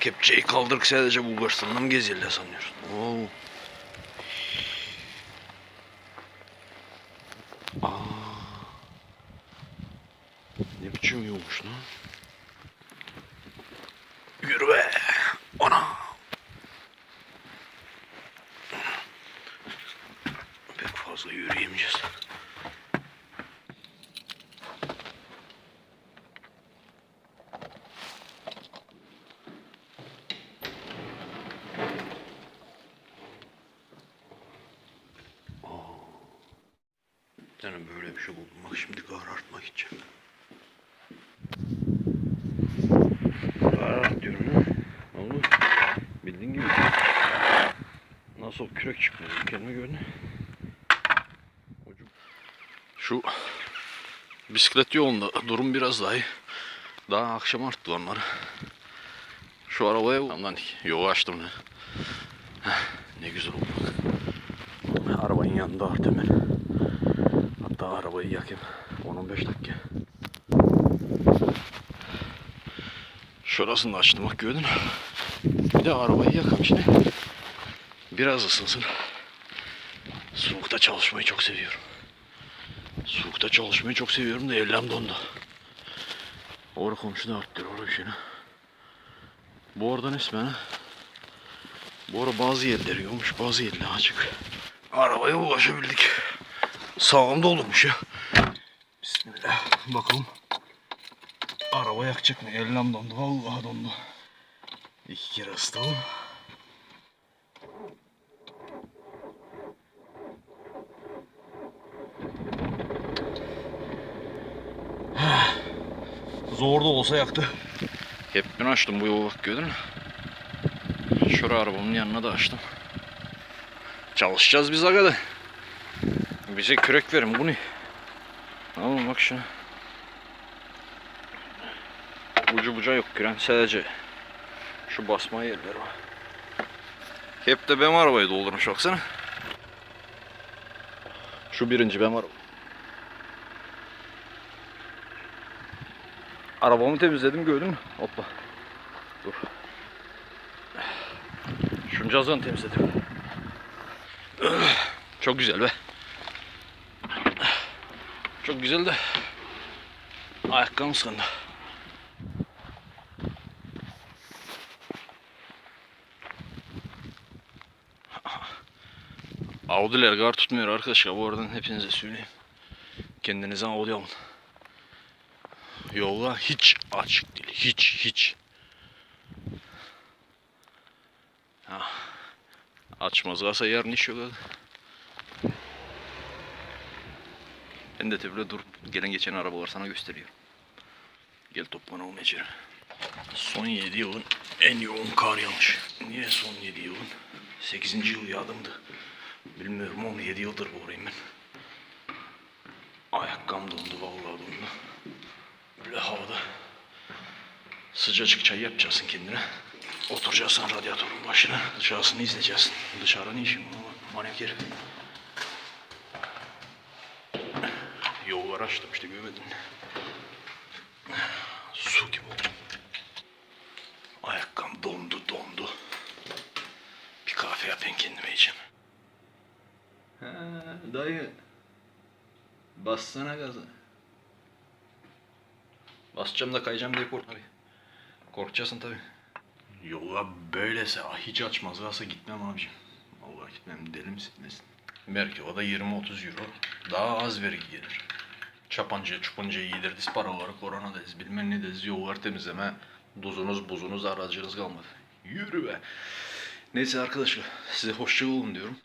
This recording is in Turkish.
Kepçeyi kaldırık sadece Bulgaristan'da mı geziyorlar sanıyorsun? Oo. Aa. Ne biçim yolmuş lan? Yürü be. Ana. Pek fazla yürüyemeyeceğiz. Bir böyle bir şey buldum. Bak şimdi karartma gideceğim. Karart diyorum ha. Ne oldu? Bildiğin gibi. Nasıl kürek çıkmıyor? Kendime gördün. Şu bisiklet yolunda durum biraz daha iyi. Daha akşam arttı onları. Şu arabaya ondan yolu açtım ne. Ne güzel oldu. Arabanın yanında art hemen. Hatta arabayı yakayım. 10-15 dakika. Şurasını da açtım bak gördün. Bir de arabayı yakayım şimdi. Biraz ısınsın. Soğukta çalışmayı çok seviyorum. Soğukta çalışmayı çok seviyorum da ellerim dondu. Orada komşu da arttırıyor orada bir. Bu arada resmen ha. Bu ara bazı yerleri yokmuş, bazı yerler açık. Arabaya ulaşabildik. Sağımda olurmuş ya. Bismillah. Bakalım. Araba yakacak mı? Ellam dondu. Vallahi dondu. İki kere ısıtalım. Zor da olsa yaktı. Hep ben açtım bu yolu bak gördün mü? Şuraya arabamın yanına da açtım. Çalışacağız biz agada. Bize kürek verin bu ne? Al bak şuna. Ucu buca yok küren sadece şu basma yerleri var. Hep de benim arabayı doldurmuş baksana. Şu birinci benim araba. Arabamı temizledim gördün mü? Hoppa. Dur. Şunun cazını temizledim. Çok güzel be. Çok güzel de ayakkabım sıkındı. Audi'ler gar tutmuyor arkadaşlar. Bu aradan hepinize söyleyeyim. Kendinize Audi alın. Yolla hiç açık değil. Hiç hiç. Ha. Açmaz kalsa yarın iş yok. hadi. Ben de tabi dur gelen geçen arabalar sana gösteriyorum. Gel toplanalım içeri. Son 7 yılın en yoğun kar yağmış. Niye son 7 yılın? 8. yıl yağdımdı. Bilmiyorum ama 7 yıldır buradayım ben. Ayakkabım dondu vallahi dondu. Böyle havada sıcacık çay yapacaksın kendine. Oturacaksın radyatörün başına. Dışarısını izleyeceksin. Dışarı ne işin var? Yolları açtım işte mi? Su gibi oldu. Ayakkabım dondu dondu. Bir kahve yapayım kendime içeyim. Ha, dayı. Bassana gaza. Basacağım da kayacağım diye kork tabii. Korkacaksın tabii. Yola böylese ah, hiç açmaz varsa gitmem abicim. Vallahi gitmem deli misin nesin? Belki o da 20-30 euro. Daha az vergi gelir. Çapancıya çupancıya yedirdiz paraları korona deriz bilmem ne deriz yollar temizleme duzunuz buzunuz aracınız kalmadı. Yürü be. Neyse arkadaşlar size hoşça olun diyorum.